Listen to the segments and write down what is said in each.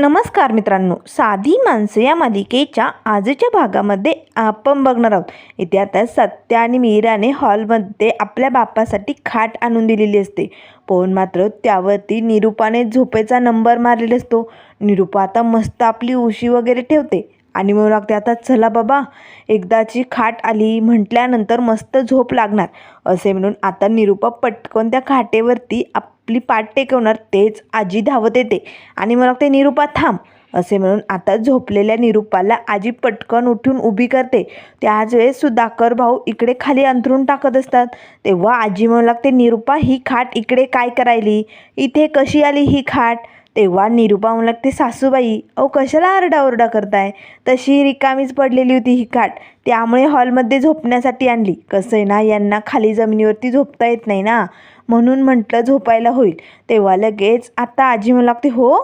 नमस्कार मित्रांनो साधी माणसं या मालिकेच्या आजच्या भागामध्ये आपण बघणार आहोत. इथे आता सत्या आणि मीराने हॉलमध्ये आपल्या बापासाठी खाट आणून दिलेली असते. पण मात्र त्यावरती निरूपाने झोपेचा नंबर मारलेला असतो. निरूपा आता मस्त आपली उशी वगैरे ठेवते. आणि म्हणू लागते आता चला बाबा एकदाची खाट आली म्हटल्यानंतर मस्त झोप लागणार. असे म्हणून आता निरूपा पटकन त्या खाटेवरती आप आपली पाठ टेकवणार तेच आजी धावत येते. आणि मग ते निरूपा थांब असे म्हणून आता झोपलेल्या निरूपाला आजी पटकन उठून उभी करते. त्याच वेळेस सुधाकर भाऊ इकडे खाली अंथरून टाकत असतात. तेव्हा आजी म्हणू लागते निरूपा ही खाट इकडे काय करायली? इथे कशी आली ही खाट? तेव्हा निरूपा म्हणू लागते सासूबाई अहो कशाला आरडाओरडा करताय? तशी रिकामीच पडलेली होती ही खाट. त्यामुळे हॉलमध्ये झोपण्यासाठी आणली. कसं आहे ना यांना खाली जमिनीवरती झोपता येत नाही ना. म्हणून म्हटलं झोपायला होईल. तेव्हा लगेच आता आजी म्हणू लागते हो?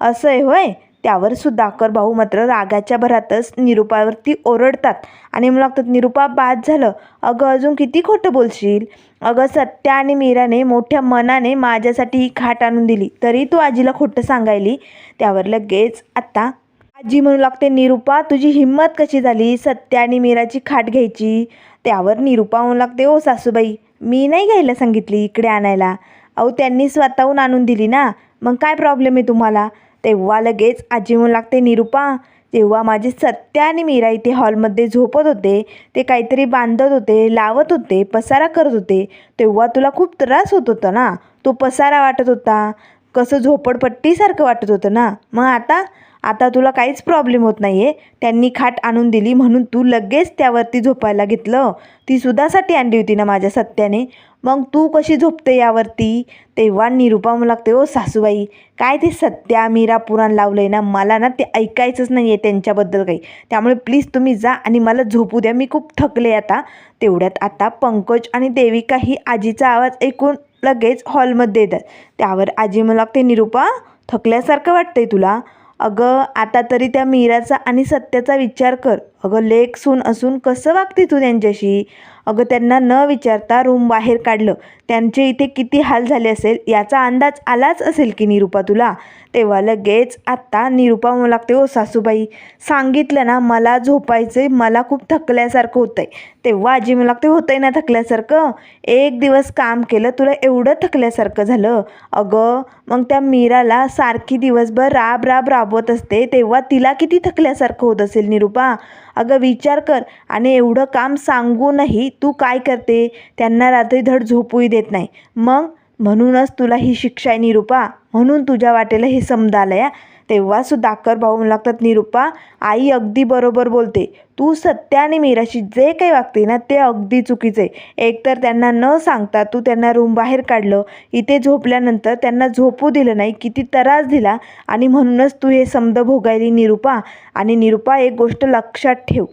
असं आहे होय? त्यावर सुधाकर भाऊ मात्र रागाच्या भरातच निरूपावरती ओरडतात. आणि म्हणू लागतात निरूपा बाद झालं. अगं अजून किती खोटं बोलशील? अगं सत्या आणि मीराने मोठ्या मनाने माझ्यासाठी ही खाट आणून दिली. तरी तू आजीला खोटं सांगायली? त्यावर लगेच आता आजी म्हणू लागते निरूपा तुझी हिंमत कशी झाली? सत्या आणि मीराची खाट घ्यायची? त्यावर निरूपा म्हणू लागते ओ सासूबाई मी नाही घ्यायला सांगितली इकडे आणायला. अहो त्यांनी स्वतःहून आणून दिली ना. मग काय प्रॉब्लेम आहे तुम्हाला? तेव्हा लगेच आजी म्हणू लागते निरूपा तेव्हा माझे सत्या आणि मीरा इथे हॉलमध्ये झोपत होते ते काहीतरी बांधत होते लावत होते पसारा करत होते तेव्हा तुला खूप त्रास होत होता ना. तो पसारा वाटत होता. कसं झोपडपट्टीसारखं वाटत होतं ना? मग आता? आता तुला काहीच प्रॉब्लेम होत नाही आहे त्यांनी खाट आणून दिली म्हणून तू लगेच त्यावरती झोपायला घेतलं. ती सुद्धासाठी आणली होती ना माझ्या सत्याने. मग तू कशी झोपते यावरती? तेव्हा निरूपा म्हणू लागते ओ सासूबाई काय ते सत्या मीरा पुराण लावलं आहे ना? मला ना ते ऐकायचंच नाही आहे त्यांच्याबद्दल काही. त्यामुळे प्लीज तुम्ही जा आणि मला झोपू द्या. मी खूप थकले आता. तेवढ्यात आता पंकज आणि देविका ही आजीचा आवाज ऐकून लगेच हॉलमध्ये येतात. त्यावर आजी म्हणू लागते निरूपा थकल्यासारखं वाटतंय तुला. अगं आता तरी त्या मीराचा आणि सत्याचा विचार कर. अगं लेख सून असून कसं वागते तू त्यांच्याशी? अगं त्यांना न विचारता रूम बाहेर काढलं. त्यांचे इथे किती हाल झाले असेल याचा अंदाज आलाच असेल की निरूपा तुला? तेव्हा लगेच आत्ता निरूपा म्हणू लागते ओ सासूबाई सांगितलं ना मला झोपायचं मला खूप थकल्यासारखं होतं आहे तेव्हा आजी म्हणू लागते होतंय ना थकल्यासारखं? एक दिवस काम केलं तुला एवढं थकल्यासारखं झालं? अगं मग त्या मीराला सारखी दिवसभर राब राब राबवत असते तेव्हा तिला किती थकल्यासारखं होत असेल निरूपा? अगं विचार कर आणि एवढं काम सांगूनही तू काय करते? त्यांना रात्री धड झोपूही देत नाही. मग? म्हणूनच तुला ही शिक्षा आहे निरूपा. म्हणून तुझ्या वाटेला हे समजालं या. तेव्हा अक्कर भाऊ म्हणू लागतात निरूपा आई अगदी बरोबर बोलते. तू सत्या आणि मीराशी जे काही वागते ना ते अगदी चुकीचं आहे. एकतर त्यांना न सांगता तू त्यांना रूम बाहेर काढलं. इथे झोपल्यानंतर त्यांना झोपू दिलं नाही किती त्रास दिला. आणि म्हणूनच तू हे समद भोगायली निरूपा. आणि निरूपा एक गोष्ट लक्षात ठेव.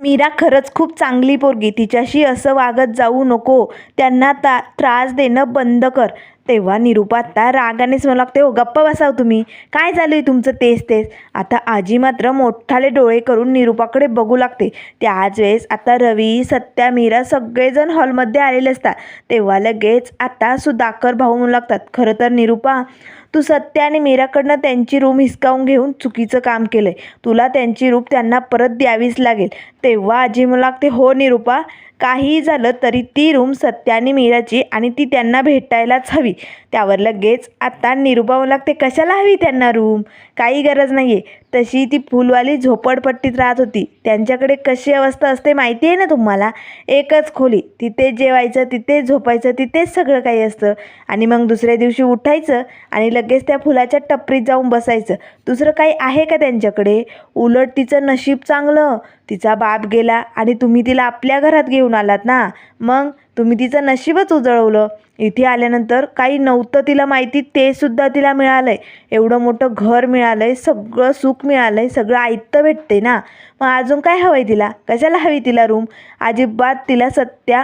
मीरा खरंच खूप चांगली पोरगी. तिच्याशी असं वागत जाऊ नको. त्यांना ता त्रास देणं बंद कर. तेव्हा निरुपात्ता रागानेच म्हणू लागते हो गप्पा बसाव तुम्ही. काय झालं आहे तुमचं तेच तेच? आता आजी मात्र मोठाले डोळे करून निरुपाकडे बघू लागते. त्याच वेळेस आता रवी सत्या मीरा सगळेजण हॉलमध्ये आलेले असतात. तेव्हा लगेच आता सुधाकर भाऊ म्हणू लागतात. खरं तर निरुपा तू सत्या आणि मीराकडनं त्यांची रूम हिसकावून घेऊन चुकीचं काम केलं आहे तुला त्यांची रूप त्यांना परत द्यावीच लागेल. तेव्हा आजी म्हणू लागते हो निरूपा काहीही झालं तरी ती रूम सत्या आणि मीराची आणि ती त्यांना भेटायलाच हवी. त्यावर लगेच आता निरूपा मला लागते कशाला हवी त्यांना रूम? काही गरज नाही आहे तशी ती फुलवाली झोपडपट्टीत राहत होती. त्यांच्याकडे कशी अवस्था असते माहिती आहे ना तुम्हाला? एकच खोली. तिथे जेवायचं तिथे झोपायचं तिथेच सगळं काही असतं. आणि मग दुसऱ्या दिवशी उठायचं आणि लगेच त्या फुलाच्या टपरीत जाऊन बसायचं. दुसरं काही आहे का त्यांच्याकडे? उलट तिचं नशीब चांगलं. तिचा बाप गेला आणि तुम्ही तिला आपल्या घरात घेऊन आलात ना? मग तुम्ही तिचं नशीबच उजळवलं. इथे आल्यानंतर काही नव्हतं तिला माहिती ते सुद्धा तिला मिळालं आहे एवढं मोठं घर मिळालं आहे सगळं सुख मिळालं आहे सगळं ऐकतं भेटते ना. मग अजून काय हवं आहे तिला? कशाला हवी तिला रूम अजिबात तिला सत्या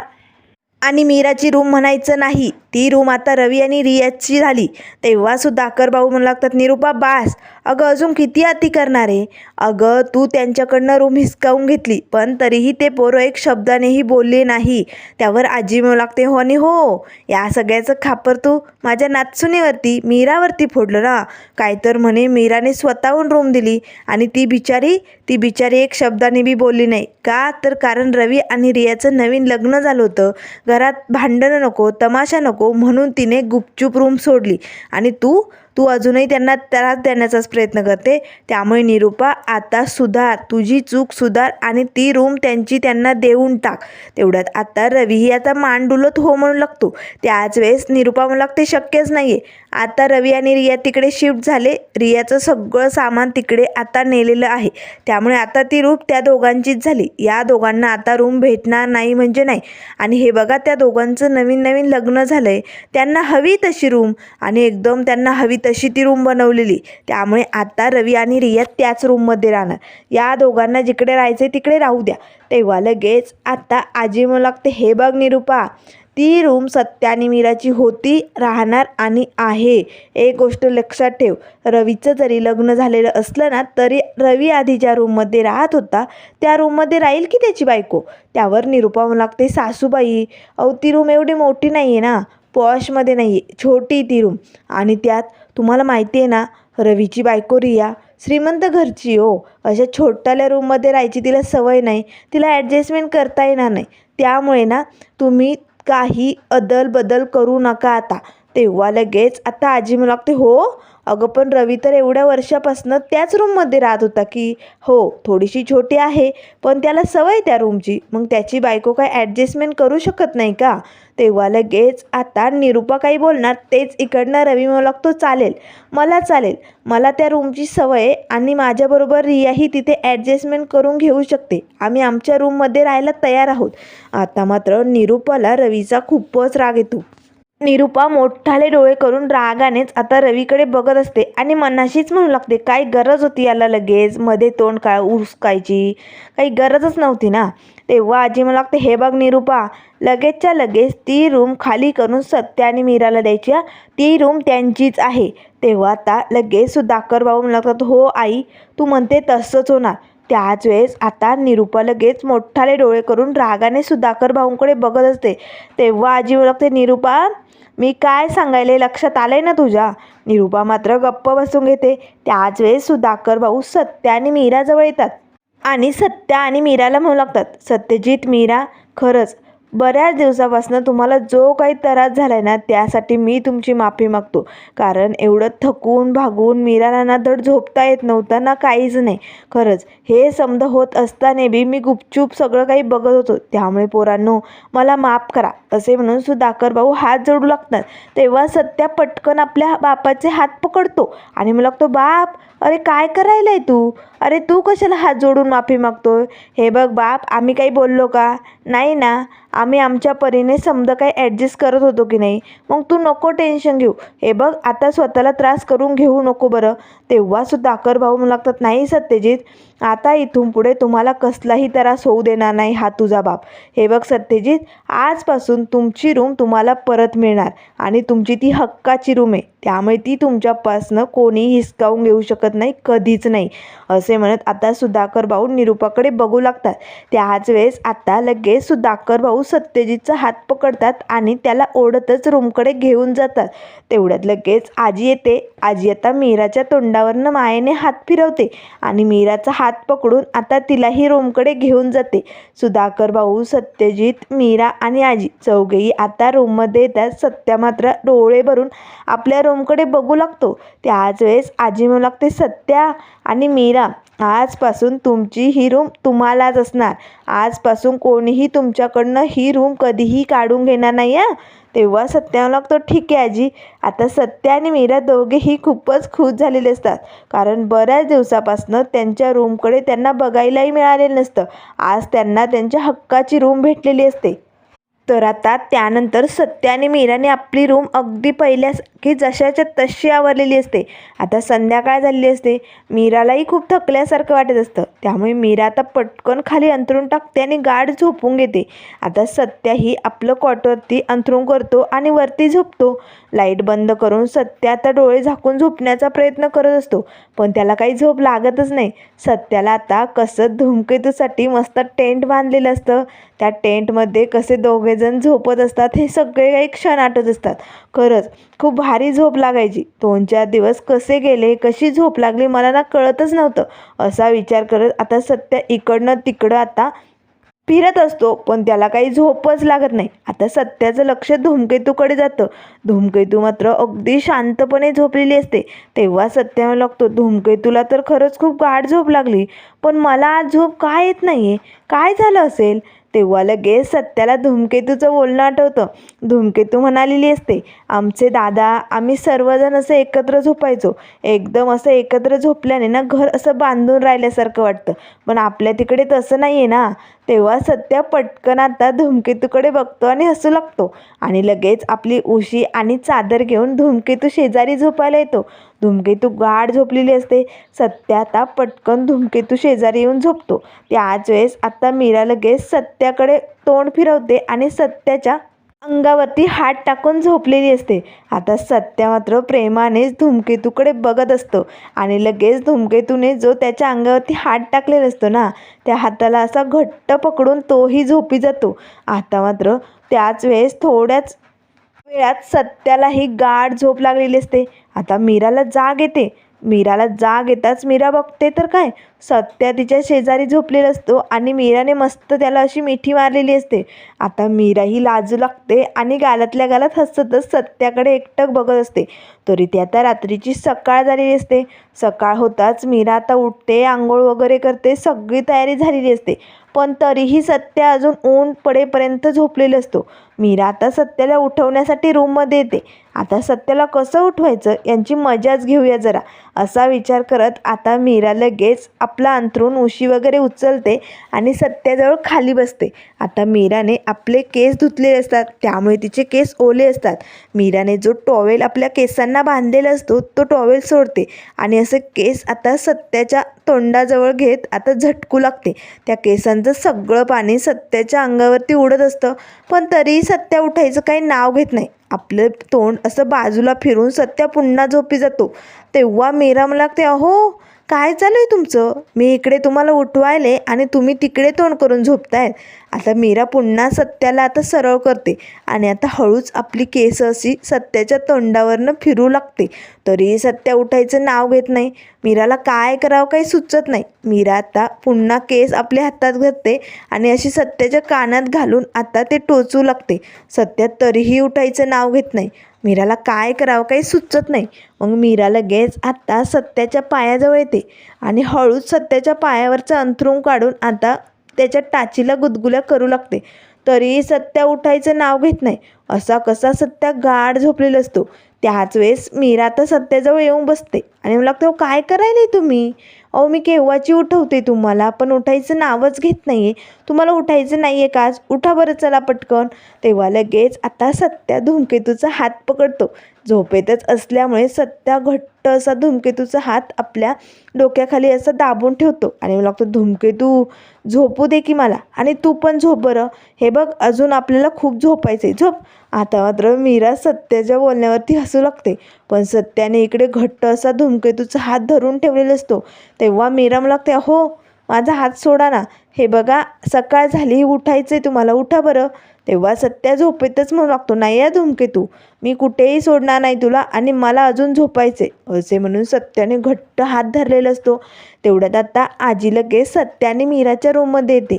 आणि मीराची रूम म्हणायचं नाही. ती रूम आता रवी आणि रियाजची झाली. तेव्हासुद्धा अकरभाऊ भाऊ म्हणू लागतात निरुपा बास. अगं अजून किती अति करणार आहे? अगं तू त्यांच्याकडनं रूम हिसकावून घेतली पण तरीही ते पोरं एक शब्दानेही बोलले नाही. त्यावर आजी म्हणू लागते हो आणि हो. या सगळ्याचं खापर तू माझ्या नाचसुनीवरती मीरावरती फोडलं ना. काय तर म्हणे मीराने स्वतःहून रूम दिली आणि ती बिचारी ती बिचारी एक शब्दाने बी बोलली नाही. का? तर कारण रवी आणि रियाचं नवीन लग्न झालं होतं. घरात भांडणं नको तमाशा नको म्हणून तिने गुपचूप रूम सोडली. आणि तू तू अजूनही त्यांना त्रास देण्याचाच प्रयत्न करते. त्यामुळे निरूपा आता सुधार. तुझी चूक सुधार आणि ती रूम त्यांची त्यांना देऊन टाक. तेवढ्यात आता रवीही आता मान डुलत हो म्हणू लागतो. त्याच वेळेस निरूपा म्हणू लागते शक्यच नाही आहे आता रवी आणि रिया तिकडे शिफ्ट झाले. रियाचं सगळं सामान तिकडे आता नेलेलं आहे. त्यामुळे आता ती रूम त्या दोघांचीच झाली. या दोघांना आता रूम भेटणार नाही म्हणजे नाही. आणि हे बघा त्या दोघांचं नवीन नवीन लग्न झालं आहे त्यांना हवी तशी रूम. आणि एकदम त्यांना हवी तशी ती रूम बनवलेली. त्यामुळे आता रवी आणि रिया त्याच रूममध्ये राहणार. या दोघांना जिकडे राहायचे तिकडे राहू द्या. तेव्हा लगेच आता आजी मला लागते हे बघ निरूपा ती रूम सत्या आणि मीराची होती राहणार आणि आहे. एक गोष्ट लक्षात ठेव. रवीचं जरी लग्न झालेलं असलं ना तरी रवी आधी ज्या रूममध्ये राहत होता त्या रूममध्ये राहील की त्याची बायको? त्यावर निरूपा लागते सासूबाई अहो ती रूम एवढी मोठी नाही आहे ना पॉशमध्ये नाही आहे छोटी ती रूम आणि त्यात तुम्हाला माहिती आहे ना रवीची बायको रिया श्रीमंत घरची हो. अशा छोट्याल्या रूममध्ये राहायची तिला सवय नाही तिला ॲडजस्टमेंट करता येणार नाही. त्यामुळे ना तुम्ही काही अदल बदल करू नका आता. तेव्हा लगेच आता आजी म्हणू लागते हो अगं पण रवी तर एवढ्या वर्षापासनं त्याच रूममध्ये राहत होता की हो थोडीशी छोटी आहे पण त्याला सवय त्या रूमची मग त्याची बायको काय ॲडजस्टमेंट करू शकत नाही का? तेव्हा लगेच आता निरूपा काही बोलणार तेच इकडनं रवी म्हणू लागतो चालेल मला चालेल. मला त्या रूमची सवय आहे आणि माझ्याबरोबर रियाही तिथे ॲडजस्टमेंट करून घेऊ शकते. आम्ही आमच्या रूममध्ये राहायला तयार आहोत. आता मात्र निरूपाला रवीचा खूपच राग येतो. निरूपा मोठाले डोळे करून रागानेच आता रवीकडे बघत असते आणि मनाशीच म्हणू लागते काय गरज होती याला लगेच? मध्ये तोंड काय उसकायची काही गरजच नव्हती ना? तेव्हा आजी म्हणू लागते हे बघ निरूपा लगेचच्या लगेच ती रूम खाली करून सत्य आणि मीराला द्यायची ती रूम त्यांचीच आहे. तेव्हा आता लगेच सुधाकर भाऊ म्हणू लागतात हो आई तू म्हणते तसंच होणार. त्याच वेळेस आता निरूपा लगेच मोठाले डोळे करून रागाने सुधाकर भाऊंकडे बघत असते. तेव्हा आजी म्हणू लागते निरूपा मी काय सांगायले? लक्षात आलंय ना तुझ्या? निरूपा मात्र गप्प बसून घेते. त्याच वेळेस सुधाकर भाऊ सत्य आणि मीराजवळ येतात. आणि सत्या आणि मीराला म्हणू लागतात. सत्यजित मीरा खरंच बऱ्याच दिवसापासून तुम्हाला जो काही त्रास झाला आहे ना त्यासाठी मी तुमची माफी मागतो. कारण एवढं थकून भागून मीराला ना धड झोपता येत नव्हतं ना काहीच नाही. खरंच हे समज होत असताना बी मी गुपचूप सगळं काही बघत होतो. त्यामुळे पोरांनो मला माफ करा असे म्हणून सुधाकर भाऊ हात जोडू लागतात. तेव्हा सत्या पटकन आपल्या बापाचे हात पकडतो आणि मला लागतो बाप अरे काय करायला आहे तू? अरे तू कशाला हात जोडून माफी मागतोय? हे बघ बाप आम्ही काही बोललो का? नाही ना. आम्ही आमच्या परीने समजा काही ॲडजस्ट करत होतो की नाही? मग तू नको टेन्शन घेऊ. हे बघ आता स्वतःला त्रास करून घेऊ नको बरं. तेव्हासुद्धा सुद्धा भाऊ लागतात नाही सत्यजित आता इथून पुढे तुम्हाला कसलाही त्रास होऊ देणार नाही हा तुझा बाप. हे बघ सत्यजित आजपासून तुमची रूम तुम्हाला परत मिळणार आणि तुमची ती हक्काची रूम आहे. त्यामुळे ती तुमच्यापासनं कोणीही हिसकावून घेऊ शकत नाही कधीच नाही. असं असे म्हणत आता सुधाकर भाऊ निरूपाकडे बघू लागतात. त्याच वेळेस आता लगेच सुधाकर भाऊ सत्यजितचा हात पकडतात आणि त्याला ओढतच रूमकडे घेऊन जातात. तेवढ्यात लगेच आजी येते. आजी आता मीराच्या तोंडावरनं मायेने हात फिरवते आणि मीराचा हात पकडून आता तिलाही रूमकडे घेऊन जाते. सुधाकर भाऊ सत्यजित मीरा आणि आजी चौघेही आता रूममध्ये येतात. सत्या मात्र डोळे भरून आपल्या रूमकडे बघू लागतो. त्याच वेळेस आजी म्हणू लागते सत्या आणि मीरा आजपासून तुमची ही रूम तुम्हालाच असणार. आजपासून कोणीही तुमच्याकडनं ही रूम कधीही काढून घेणार नाही हां. तेव्हा सत्या लागतो ठीक आहे आजी. आता सत्या आणि मीरा दोघेही खूपच खुश झालेले असतात. कारण बऱ्याच दिवसापासनं त्यांच्या रूमकडे त्यांना बघायलाही मिळालेलं नसतं. आज त्यांना त्यांच्या हक्काची रूम भेटलेली असते. तर आता त्यानंतर सत्या आणि मीराने आपली रूम अगदी पहिल्यासारखी जशाच्या तशी आवरलेली असते. आता संध्याकाळ झालेली असते. मीरालाही खूप थकल्यासारखं वाटत असतं. त्यामुळे मीरा आता पटकन खाली अंथरून टाकते आणि गाढ झोपून घेते. आता सत्याही आपलं कॉटवरती अंथरून करतो आणि वरती झोपतो. लाइट बंद करून सत्या आता डोळे झाकून झोपण्याचा प्रयत्न करत असतो. पण त्याला काही झोप लागतच नाही. सत्याला आता कसं धूमकेतूसाठी मस्त टेंट बांधलेलं असतं. त्या टेंटमध्ये कसे दोघेजण झोपत असतात हे सगळे काही क्षण आठवत असतात. खरंच खूप भारी झोप लागायची. दोन चार दिवस कसे गेले कशी झोप लागली मला ना कळतच नव्हतं. असा विचार करत आता सत्या इकडनं तिकडं आता फिरत असतो पण त्याला काही झोपच लागत नाही. आता सत्याचं लक्ष धूमकेतूकडे जातं. धूमकेतू मात्र अगदी शांतपणे झोपलेली असते. तेव्हा सत्या लागतो धूमकेतूला तर खरंच खूप गाढ झोप लागली पण मला आज झोप का येत नाही आहे काय झालं असेल? तेव्हा लगेच सत्याला धूमकेतूचं बोलणं आठवतं. धूमकेतू म्हणालेली असते आमचे दादा आम्ही सर्वजण असं एकत्र झोपायचो. एकदम असं एकत्र झोपल्याने ना घर असं बांधून राहिल्यासारखं वाटतं. पण आपल्या तिकडे तसं नाही आहे ना. तेव्हा सत्या पटकन आता धूमकेतूकडे बघतो आणि हसू लागतो. आणि लगेच आपली उशी आणि चादर घेऊन धूमकेतू शेजारी झोपायला येतो. धूमकेतू गाढ झोपलेली असते. सत्या आता पटकन धूमकेतू शेजारी येऊन झोपतो. त्याच वेळेस आता मीरा लगेच सत्याकडे तोंड फिरवते आणि सत्याच्या अंगावरती हात टाकून झोपलेली असते. आता सत्या मात्र प्रेमानेच धूमकेतूकडे बघत असतो आणि लगेच धूमकेतूने जो त्याच्या अंगावरती हात टाकलेला असतो ना त्या हाताला असा घट्ट पकडून तोही झोपी जातो. आता मात्र त्याच वेळेस थोड्याच वेळात सत्यालाही गाढ झोप लागलेली असते. आता मीराला जाग येते. मीराला जाग येताच मीरा बघते तर काय? सत्या तिच्या शेजारी झोपलेला असतो आणि मीराने मस्त त्याला अशी मिठी मारलेली असते. आता मीराही लाजू लागते आणि गालातल्या गालात हसतच सत्याकडे एकटक बघत असते. तरी ती आता रात्रीची सकाळ झालेली असते. सकाळ होताच मीरा आता उठते आंघोळ वगैरे करते सगळी तयारी झालेली असते. पण तरीही सत्या अजून ऊन पडेपर्यंत झोपलेला असतो. मीरा आता सत्याला उठवण्यासाठी रूममध्ये येते. आता सत्याला कसं उठवायचं? यांची मजाच घेऊया जरा. असा विचार करत आता मीरा लगेच आप आपला अंथरूण उशी वगैरे उचलते आणि सत्याजवळ खाली बसते. आता मीराने आपले केस धुतलेले असतात. त्यामुळे तिचे केस ओले असतात. मीराने जो टॉवेल आपल्या केसांना बांधलेला असतो तो टॉवेल सोडते आणि असे केस आता सत्याच्या तोंडाजवळ घेत आता झटकू लागते. त्या केसांचं सगळं पाणी सत्याच्या अंगावरती उडत असतं. पण तरीही सत्या उठायचं काही नाव घेत नाही. आपलं तोंड असं बाजूला फिरून सत्या पुन्हा झोपी जातो. तेव्हा मीरा मला लागते अहो काय चालू आहे तुमचं? मी इकडे तुम्हाला उठवायले आणि तुम्ही तिकडे तोंड करून झोपतायत. आता मीरा पुन्हा सत्याला आता सरळ करते आणि आता हळूच आपली केस अशी सत्याच्या तोंडावरनं फिरू लागते. तरीही सत्या उठायचं नाव घेत नाही. मीराला काय करावं काही सुचत नाही. मीरा आता पुन्हा केस आपल्या हातात घालते आणि अशी सत्याच्या कानात घालून आता ते टोचू लागते. सत्या तरीही उठायचं नाव घेत नाही. मीराला काय करावं काही सुचत नाही. मग मीरा लगेच आत्ता सत्याच्या पायाजवळ येते आणि हळूच सत्याच्या पायावरचं अंथरूण काढून आता त्याच्या टाचीला गुदगुल्या करू लागते. तरीही सत्या उठायचं नाव घेत नाही. असा कसा सत्या गाढ झोपलेला असतो. त्याच वेळेस मीरा तर सत्याजवळ येऊन बसते. आणि मला लागतं काय करायला तुम्ही? अहो मी केव्हाची उठवते तुम्हाला? पण उठायचं नावच घेत नाही आहे तुम्हाला उठायचं नाही आहे का आज? उठा बरं चला पटकन. तेव्हा लगेच आता सत्या धूमकेतूचा हात पकडतो. झोपेतच असल्यामुळे सत्या घट्ट असा धूमकेतूचा हात आपल्या डोक्याखाली असा दाबून ठेवतो. आणि मला लागतो धूमकेतू झोपू दे की मला? आणि तू पण झोप बरं. हे बघ अजून आपल्याला खूप झोपायचं आहे झोप. आता मात्र मीरा सत्याच्या बोलण्यावरती हसू लागते. पण सत्याने इकडे घट्ट असा धूमकेतूचा हात धरून ठेवलेला असतो. तेव्हा मीरा मला लागते हो माझा हात सोडा ना. हे बघा सकाळ झाली उठायचं आहे तुम्हाला उठा बरं. तेव्हा सत्या झोपेतच म्हणू लागतो नाही या धूमकेतू. मी कुठेही सोडणार नाही तुला आणि मला अजून झोपायचे असे म्हणून सत्याने घट्ट हात धरलेला असतो. तेवढ्यात आता आजी लगेच सत्याने मीराच्या रूममध्ये येते.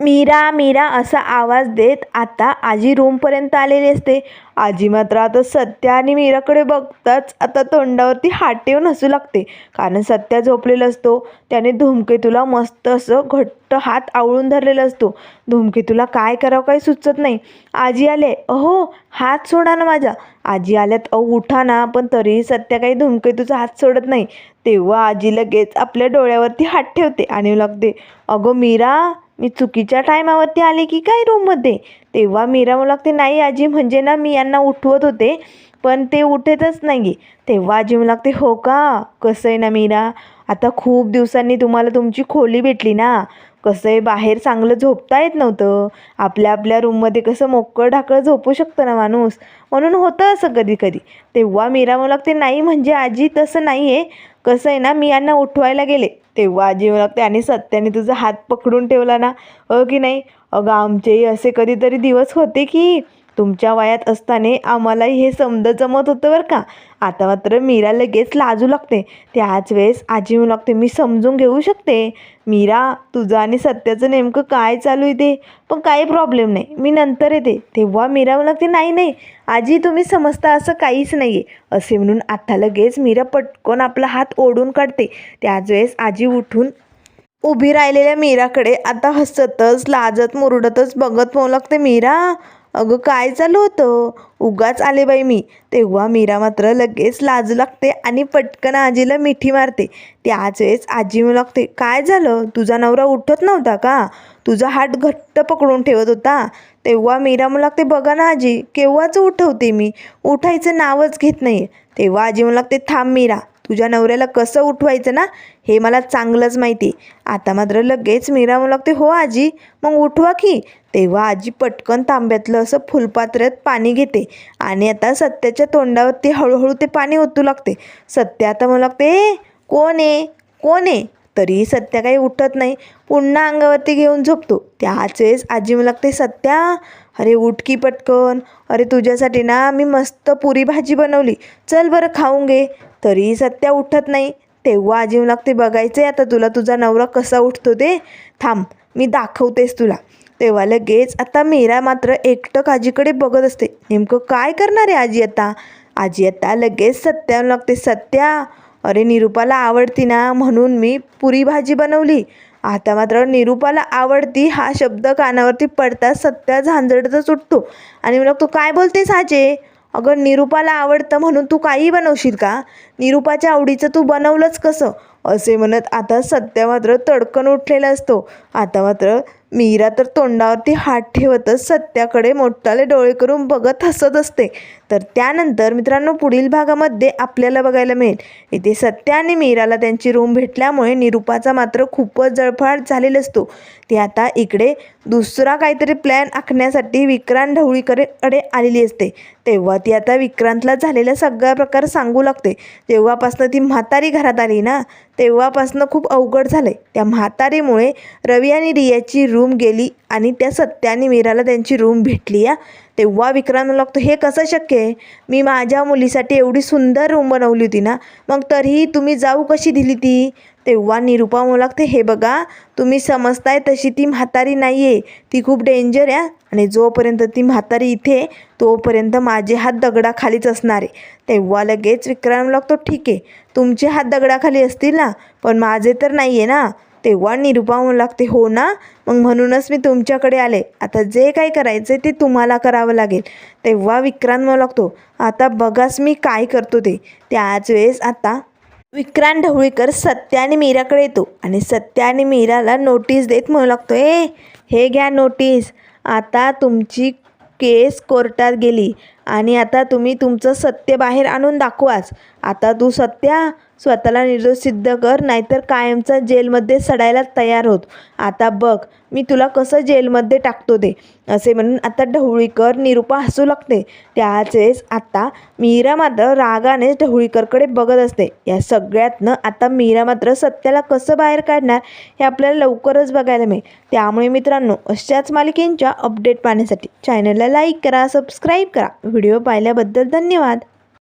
मीरा मीरा असा आवाज देत आता आजी रूमपर्यंत आलेली असते. आजी मात्र आता सत्या आणि मीराकडे बघताच आता तोंडावरती हात ठेवून हसू लागते. कारण सत्या झोपलेला असतो. त्याने धूमकेतूला मस्त असं घट्ट हात आवळून धरलेला असतो. धूमकेतूला काय करावं काही सुचत नाही. आजी आले अहो हात सोडा ना माझा. आजी आल्यात अहो उठा ना. पण तरीही सत्या काही धूमकेतूचा हात सोडत नाही. तेव्हा आजी लगेच आपल्या डोळ्यावरती हात ठेवते आणि लागते अगं मीरा मी चुकीच्या टायमावरती आले की काय रूममध्ये? तेव्हा मीरा म्हणू लागते नाही आजी म्हणजे ना मी यांना उठवत होते पण ते उठतच नाही तेव्हा आजी म्हणू लागते हो का? कसं आहे ना मीरा? आता खूप दिवसांनी तुम्हाला तुमची खोली भेटली ना. कसं आहे बाहेर चांगलं झोपता येत नव्हतं. आपल्या आपल्या रूममध्ये कसं मोकळं ढाकळं झोपू शकतं ना माणूस? म्हणून होतं असं कधी कधी. तेव्हा मीरा म्हणू लागते नाही म्हणजे आजी तसं नाही आहे कसं आहे ना मी यांना उठवायला गेले. तेव्हा आजी म्हणू लागते आणि सत्याने तुझा हात पकडून ठेवला ना? अ की नाही? अगं आमचेही असे कधीतरी दिवस होते की तुमच्या वयात असताना आम्हालाही हे समज जमत होतं बरं का. आता मात्र मीरा लगेच लाजू लागते. त्याच वेळेस आजी म्हणू लागते मी समजून घेऊ शकते. मीरा तुझं आणि सत्याचं नेमकं काय चालू आहे ते? पण काही प्रॉब्लेम नाही. मी नंतर येते. तेव्हा मीरा म्हणू लागते नाही नाही. आजी तुम्ही समजता असं काहीच नाही आहे असे म्हणून आता लगेच मीरा पटकन आपला हात ओढून काढते. त्याच वेळेस आजी उठून उभी राहिलेल्या मीराकडे आता हसतच लाजत मुरडतच बघत म्हणू लागते मीरा अगं काय चालू होतं? उगाच आले बाई मी. तेव्हा मीरा मात्र लगेच लाजू लागते आणि पटकन आजीला मिठी मारते. त्याच वेळेस आजी म्हणू लागते काय झालं? तुझा नवरा उठत नव्हता का? तुझा हात घट्ट पकडून ठेवत होता. तेव्हा मीरा म्हणू लागते बघा ना आजी केव्हाच उठवते मी? उठायचं नावच घेत नाही तेव्हा आजी म्हणू लागते थांब मीरा तुझ्या नवऱ्याला कसं उठवायचं ना? हे मला चांगलंच माहिती. आहे. आता मात्र लगेच मीरा म्हणू लागते हो आजी मग उठवा की. तेव्हा आजी पटकन तांब्यातलं असं फुलपात्र्यात पाणी घेते आणि आता सत्याच्या तोंडावरती हळूहळू ते पाणी ओतू लागते. सत्य आता म्हणू लागते कोण आहे कोण आहे तरी सत्या काही उठत नाही पुन्हा अंगावरती घेऊन झोपतो. त्याच वेळेस आजी म्हणू लागते सत्या अरे उठ की पटकन. अरे तुझ्यासाठी ना मी मस्त पुरी भाजी बनवली. चल बरं खाऊन घे. तरी सत्या उठत नाही. तेव्हा आजी लागते बघायचं आहे आता तुला तुझा नवरा कसा उठतो ते थांब मी दाखवतेस तुला. तेव्हा लगेच आता मीरा मात्र एकटक आजीकडे बघत असते. नेमकं काय करणार आहे आजी आता? आजी आता लगेच सत्या लागते सत्या अरे निरूपाला आवडती ना म्हणून मी पुरी भाजी बनवली. आता मात्र निरूपाला आवडती हा शब्द कानावरती पडताच सत्या झांजडतच उठतो. आणि मला तू काय बोलतेस आजे? अगं निरूपाला आवडतं म्हणून तू काही बनवशील का? निरूपाच्या आवडीचं तू बनवलंच कसं? असे म्हणत आता सत्या मात्र तडकन उठलेला असतो. आता मात्र मीरा तर तोंडावरती हात ठेवतच सत्याकडे मोठाले डोळे करून बघत हसत असते. तर त्यानंतर मित्रांनो पुढील भागामध्ये आपल्याला बघायला मिळेल. इथे सत्या आणि मीराला त्यांची रूम भेटल्यामुळे निरूपाचा मात्र खूपच जळफाट झालेला असतो. ती आता इकडे दुसरा काहीतरी प्लॅन आखण्यासाठी विक्रांत ढवळीकडे आलेली असते. तेव्हा ती आता विक्रांतला झालेला सगळा प्रकार सांगू लागते. तेव्हापासनं ती म्हातारी घरात आली ना तेव्हापासनं खूप अवघड झालं त्या म्हातारीमुळे रवी आणि रियाची रूम गेली आणि त्या सत्याने मीराला त्यांची रूम भेटली या तेव्हा विक्रांत लागतो हे कसं शक्य आहे? मी माझ्या मुलीसाठी एवढी सुंदर रूम बनवली होती ना. मग तरीही तुम्ही जाऊ कशी दिली ती? तेव्हा निरुपा म्हणू लागते हे बघा तुम्ही समजताय तशी ती म्हातारी नाही आहे ती खूप डेंजर आहे आणि जोपर्यंत ती म्हातारी इथे आहे, तोपर्यंत माझे हात दगडाखालीच असणार आहे. तेव्हा लगेच विक्रम लागतो ठीक आहे तुमचे हात दगडाखाली असतील ना पण माझे तर नाही आहे ना. तेव्हा निरुपा म्हणू लागते हो ना मग म्हणूनच मी तुमच्याकडे आले. आता जे काही करायचं ते तुम्हाला करावं लागेल. तेव्हा विक्रांत म्हणू लागतो आता बघाच मी काय करतो ते. त्याच वेळेस आता विक्रांत ढवळीकर सत्या आणि मीराकडे येतो आणि सत्या आणि मीराला नोटीस देत म्हणू लागतो ए हे घ्या नोटीस आता तुमची केस कोर्टात गेली आणि आता तुम्ही तुमचं सत्य बाहेर आणून दाखवाच. आता तू सत्या स्वतःला निर्दोष सिद्ध कर नाहीतर कायमचा जेलमध्ये सडायला तयार होत. आता बघ मी तुला कसं जेलमध्ये टाकतो ते असे म्हणून आता ढवळीकर निरुपा हसू लागते. त्याचेच आता मीरा मात्र रागाने ढवळीकरकडे बघत असते. या सगळ्यातनं आता मीरा मात्र सत्याला कसं बाहेर काढणार हे आपल्याला लवकरच बघायला मिळेल. त्यामुळे मित्रांनो अशाच मालिकेंच्या अपडेट पाहण्यासाठी चॅनलला लाईक करा सबस्क्राईब करा. व्हिडिओ पाहिल्याबद्दल धन्यवाद.